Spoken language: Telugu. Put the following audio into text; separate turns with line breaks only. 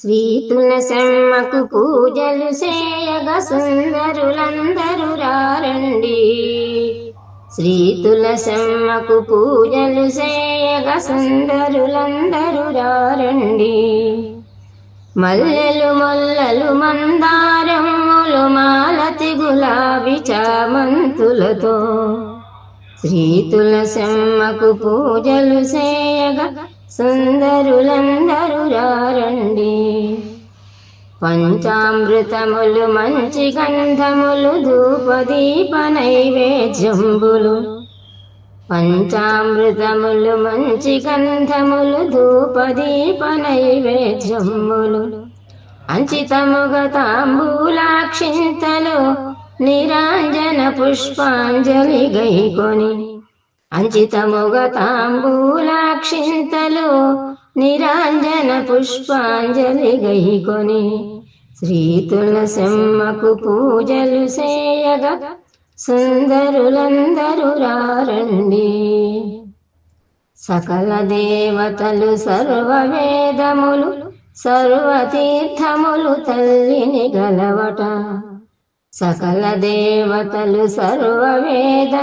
శ్రీ తులసమ్మకు పూజలు చేయగ సుందరులందరూ రారండి. శ్రీ తులసమ్మకు పూజలు చేయగ సుందరులందరూ రారండి. మల్లెలు మొల్లలు మందారములు మాలతి గులాబీ చామంతులతో శ్రీ తులసమ్మకు పూజలు చేయగ సుందరులందరూ పంచామృతములు మంచి గంధములు ధూపదీప నైవేద్యంబులు పంచామృతములు మంచి గంధములు ధూపదీప నైవేద్యములు అంచితముగ తాంబూలాక్షింతలు నిరాంజన పుష్పాంజలి గైకొని. అంచితముగ తాంబూలాక్షింతలు నిరాంజన పుష్పాంజలి గైకొని శ్రీ తులసమ్మకు పూజలు చేయగా సుందరులందరూ రారండి సకల దేవతలు సర్వ వేదములు సర్వతీర్థములు తల్లిని గలవట. సకల దేవతలు సర్వ వేద